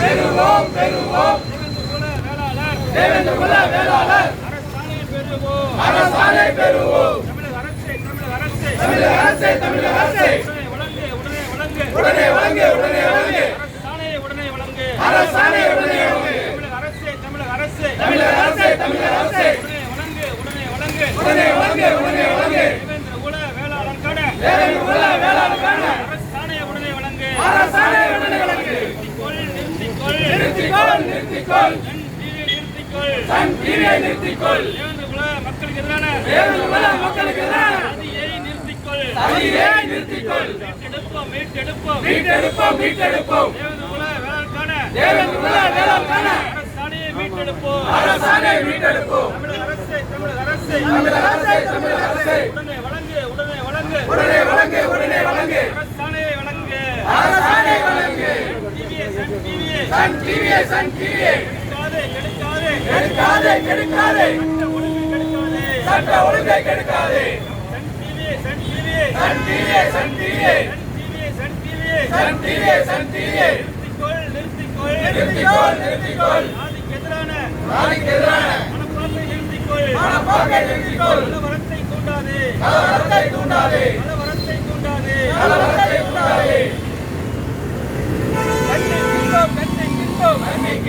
பெறுவோம் பெறுவோம் தேவேந்திர குல வேளாளர் அரசாணை பெறுவோம் தமிழக அரசே தமிழக அரசே உடனே வழங்கு உடனே வழங்கு அரசாணை உடனே வழங்கு தமிழக அரசே தமிழக அரசே உடனே வழங்கு உடனே வழங்கு தேவேந்திர குல வேளாளருக்கான அரசாணை உடனே வழங்கு நிறுத்திக்கொள். சன் டிவியை நிறுத்திக்கொள். மக்களுக்கு எதிரான. மக்களுக்கு எதிரான. நிறுத்திக்கொள். சதியை நிறுத்திக்கொள். மீட்டெடுப்போம் மீட்டெடுப்போம். மீட்டெடுப்போம் மீட்டெடுப்போம். வேளாண்கான. தேவேந்திர குல வேளாளருக்கான அரசாணையை மீட்டெடுப்போம். அரசாணை மீட்டெடுப்போம். தமிழக அரசே தமிழக அரசே. தமிழக அரசே தமிழக அரசே. உடனே வழங்கு உடனே வழங்கு. உடனே வழங்கு உடனே வழங்கு. அரசாணையை வழங்கு சன் டிவியே சன் டிவியே கெடுக்காதே கெடுக்காதே சட்ட ஒழுங்கை கெடுக்காதே சன் டிவியே சன் டிவியே சன் டிவியே சன் டிவியே நிறுத்திக்கொள். நிறுத்திக்கொள் நிறுத்திக்கொள். ஆதிக்கு எதிரான ஆதிக்கு எதிரான மனப்பாங்கை நிறுத்திக்கொள் மனப்பாங்கை நிறுத்திக்கொள் கலவரத்தை தூண்டாதே. கலவரத்தை தூண்டாதே.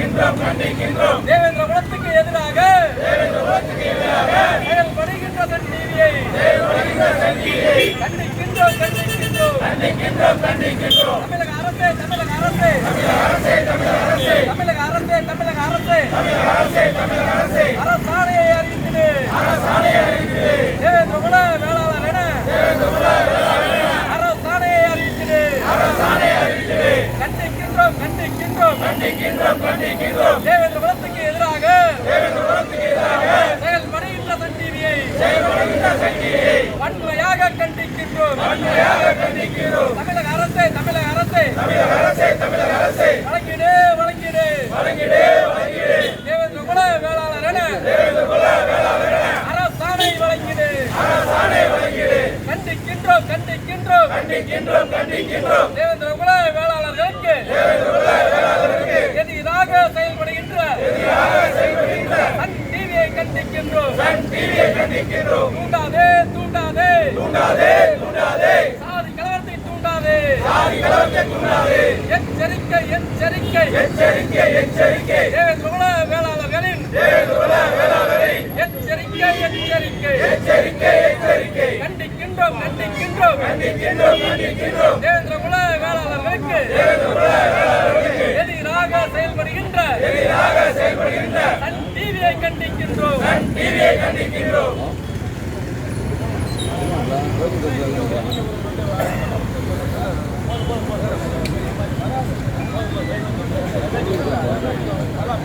கண்டிக்கின்றோம் கண்டிக்கின்றோம். தேவேந்திர குலத்துக்கு எதிராக தேவேந்திர குலத்துக்கு எதிராக செயல்படுகின்ற டிவியை செயல்படுகின்ற டிவியை கண்டிக்கின்றோம் கண்டிக்கின்றோம். கண்டிக்கின்றோம் கண்டிக்கின்றோம். தமிழக அரசே தமிழக அரசே. தமிழக அரசே தமிழக அரசே. தமிழக அரசே தமிழக அரசே. தமிழக அரசே தமிழக அரசே. அரசாணையை அறிவித்தது அரசாணை அறிவித்தது தேவேந்திர குல வேளாளர் என தேவேந்திர குல வேளாளர் அரசாணையை அறிவித்தது அரசாணை அறிவித்தது கண்டிக்கின்றோம் கண்டிக்கின்றோம் கண்டிக்கின்றோம். கண்டிக்கின்றோம் தேவேந்திர குலத்துக்கு எதிராக செயல்படுகின்ற சன் டிவியை வன்மையாக கண்டிக்கின்றோம் தமிழக அரசே தமிழக அரசே தமிழக அரசே வழங்கிடு வழங்கிடு வழங்கிடு தேவேந்திர குல வேளாளர் அரசாணை வழங்கிடு கண்டிக்கின்றோம் கண்டிக்கின்றோம். கண்டிக்கின்றோம் கண்டிக்கின்றோம். தேவேந்திர எச்சரிக்கை. எச்சரிக்கை எச்சரிக்கை. தேவேந்திரகுல வேளாளர்களின் தேவேந்திரகுல வேளாளர்களின் எச்சரிக்கை எச்சரிக்கை. எச்சரிக்கை எச்சரிக்கை. கண்டிக்கின்றோம் கண்டிக்கின்றோம். கண்டிக்கின்றோம் கண்டிக்கின்றோம். தேவேந்திரகுல வேளாளர்களுக்கு தேவேந்திரகுல வேளாளர்களுக்கு எதிராக செயல்படுகின்ற கண்டிக்கின்றோம். கண்டிக்கின்றோம்.